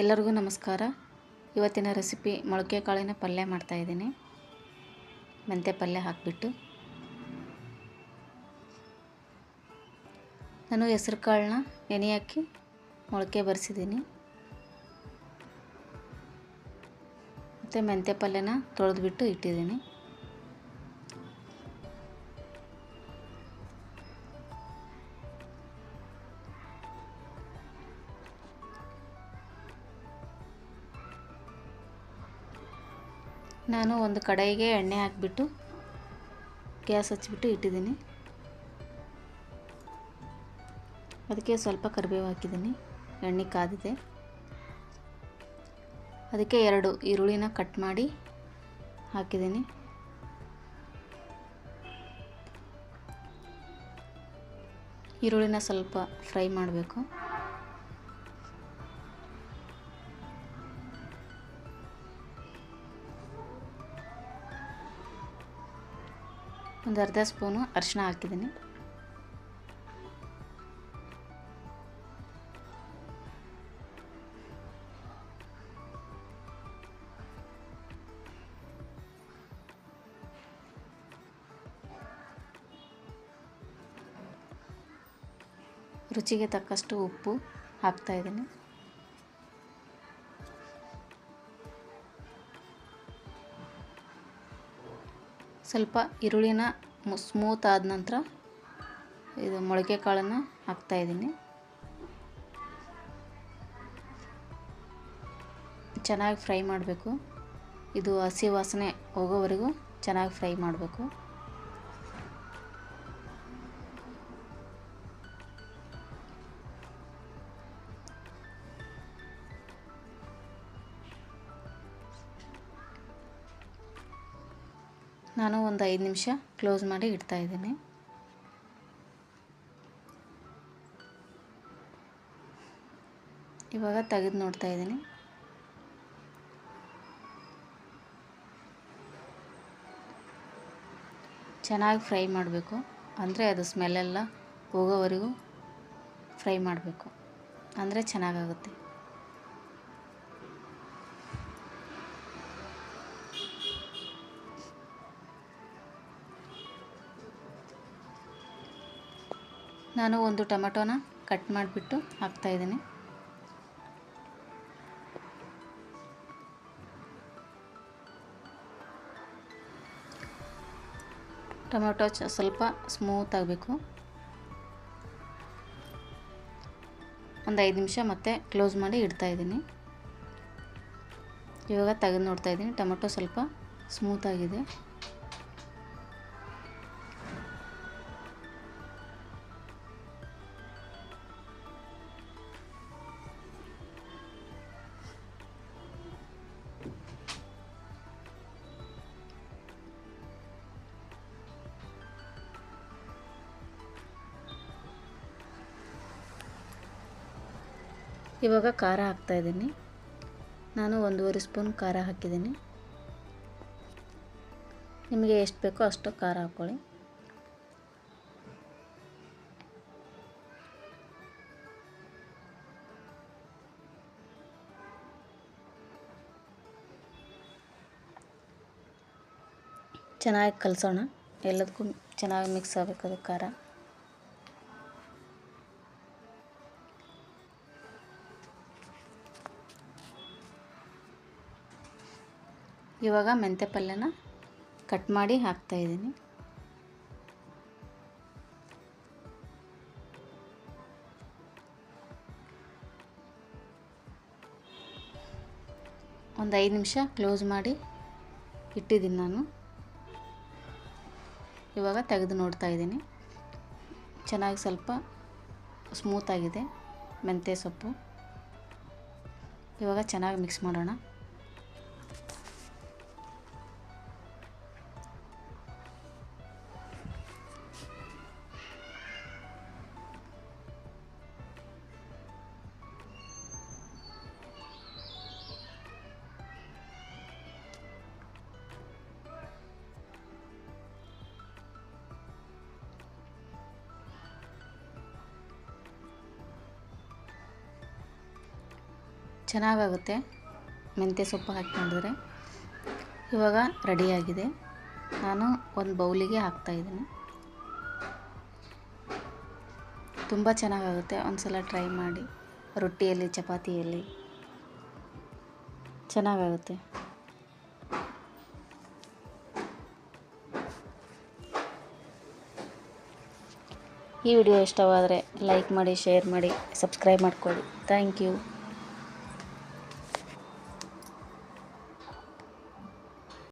ಎಲ್ಲರಿಗೂ ನಮಸ್ಕಾರ. ಇವತ್ತಿನ ರೆಸಿಪಿ ಮೊಳಕೆ ಕಾಳಿನ ಪಲ್ಯ ಮಾಡ್ತಾಯಿದ್ದೀನಿ ಮೆಂತ್ಯ ಪಲ್ಯ ಹಾಕಿಬಿಟ್ಟು. ನಾನು ಹೆಸ್ರು ಕಾಳನ್ನ ನೆನೆ ಹಾಕಿ ಮೊಳಕೆ ಬರೆಸಿದ್ದೀನಿ. ಮತ್ತು ಮೆಂತ್ಯ ಪಲ್ಯನ ತೊಳೆದ್ಬಿಟ್ಟು ಇಟ್ಟಿದ್ದೀನಿ. ನಾನು ಒಂದು ಕಡಾಯಿಗೆ ಎಣ್ಣೆ ಹಾಕಿಬಿಟ್ಟು ಗ್ಯಾಸ್ ಹಚ್ಚಿಬಿಟ್ಟು ಇಟ್ಟಿದ್ದೀನಿ. ಅದಕ್ಕೆ ಸ್ವಲ್ಪ ಕರಿಬೇವು ಹಾಕಿದ್ದೀನಿ. ಎಣ್ಣೆ ಕಾದಿದೆ. ಅದಕ್ಕೆ ಎರಡು ಈರುಳ್ಳಿನ ಕಟ್ ಮಾಡಿ ಹಾಕಿದ್ದೀನಿ. ಈರುಳ್ಳಿನ ಸ್ವಲ್ಪ ಫ್ರೈ ಮಾಡಬೇಕು. ಒಂದು ಅರ್ಧ ಸ್ಪೂನು ಅರಿಶಿನ ಹಾಕಿದ್ದೀನಿ. ರುಚಿಗೆ ತಕ್ಕಷ್ಟು ಉಪ್ಪು ಹಾಕ್ತಾಯಿದ್ದೀನಿ ಸ್ವಲ್ಪ ಈರುಳ್ಳಿನ ಸ್ಮೂತ್ ಆದ ನಂತರ ಇದು ಮೊಳಕೆ ಕಾಳನ್ನು ಹಾಕ್ತಾಯಿದ್ದೀನಿ ಚೆನ್ನಾಗಿ ಫ್ರೈ ಮಾಡಬೇಕು. ಇದು ಹಸಿ ವಾಸನೆ ಹೋಗೋವರೆಗೂ ಚೆನ್ನಾಗಿ ಫ್ರೈ ಮಾಡಬೇಕು. ನಾನು ಒಂದು ಐದು ನಿಮಿಷ ಕ್ಲೋಸ್ ಮಾಡಿ ಇಡ್ತಾ ಇದ್ದೀನಿ. ಇವಾಗ ತೆಗೆದು ನೋಡ್ತಾ ಇದ್ದೀನಿ. ಚೆನ್ನಾಗಿ ಫ್ರೈ ಮಾಡಬೇಕು. ಅಂದರೆ ಅದು ಸ್ಮೆಲ್ಲೆಲ್ಲ ಹೋಗೋವರೆಗೂ ಫ್ರೈ ಮಾಡಬೇಕು. ಅಂದರೆ ಚೆನ್ನಾಗಾಗುತ್ತೆ. ನಾನು ಒಂದು ಟೊಮೆಟೊನ ಕಟ್ ಮಾಡಿಬಿಟ್ಟು ಹಾಕ್ತಾಯಿದ್ದೀನಿ ಟೊಮೆಟೊ ಚ ಸ್ವಲ್ಪ ಸ್ಮೂತ್ ಆಗಬೇಕು. ಒಂದು ಐದು ನಿಮಿಷ ಮತ್ತೆ ಕ್ಲೋಸ್ ಮಾಡಿ ಇಡ್ತಾಯಿದ್ದೀನಿ ಇವಾಗ ತೆಗೆದು ನೋಡ್ತಾ ಇದ್ದೀನಿ, ಟೊಮೆಟೊ ಸ್ವಲ್ಪ ಸ್ಮೂತ್ ಇವಾಗ ಖಾರ ಹಾಕ್ತಾಯಿದ್ದೀನಿ ನಾನು ಒಂದೂವರೆ ಸ್ಪೂನ್ ಖಾರ ಹಾಕಿದ್ದೀನಿ. ನಿಮಗೆ ಎಷ್ಟು ಬೇಕೋ ಅಷ್ಟು ಖಾರ ಹಾಕ್ಕೊಳ್ಳಿ ಚೆನ್ನಾಗಿ ಕಲಸೋಣ. ಎಲ್ಲದಕ್ಕೂ ಚೆನ್ನಾಗಿ ಮಿಕ್ಸ್ ಆಗಬೇಕು ಅದು ಖಾರ. ಇವಾಗ ಮೆಂತ್ಯ ಪಲ್ಯನ ಕಟ್ ಮಾಡಿ ಹಾಕ್ತಾಯಿದ್ದೀನಿ ಒಂದು ಐದು ನಿಮಿಷ ಕ್ಲೋಸ್ ಮಾಡಿ ಇಟ್ಟಿದ್ದೀನಿ ನಾನು. ಇವಾಗ ತೆಗೆದು ನೋಡ್ತಾ ಇದ್ದೀನಿ. ಚೆನ್ನಾಗಿ ಸ್ವಲ್ಪ ಸ್ಮೂತಾಗಿದೆ ಮೆಂತ್ಯ ಸೊಪ್ಪು. ಇವಾಗ ಚೆನ್ನಾಗಿ ಮಿಕ್ಸ್ ಮಾಡೋಣ. ಚೆನ್ನಾಗಾಗುತ್ತೆ. ಮೆಂತ್ಯ ಸೊಪ್ಪು ಹಾಕಿ ಮಾಡಿದ್ರೆ. ಇವಾಗ ರೆಡಿಯಾಗಿದೆ. ನಾನು ಒಂದು ಬೌಲಿಗೆ ಹಾಕ್ತಾಯಿದ್ದೀನಿ ತುಂಬ ಚೆನ್ನಾಗಾಗುತ್ತೆ. ಒಂದು ಸಲ ಟ್ರೈ ಮಾಡಿ. ರೊಟ್ಟಿಯಲ್ಲಿ, ಚಪಾತಿಯಲ್ಲಿ. ಚೆನ್ನಾಗಾಗುತ್ತೆ. ಈ ವಿಡಿಯೋ ಇಷ್ಟವಾದರೆ ಲೈಕ್ ಮಾಡಿ, ಶೇರ್ ಮಾಡಿ, ಸಬ್ಸ್ಕ್ರೈಬ್ ಮಾಡ್ಕೊಳ್ಳಿ. Thank you.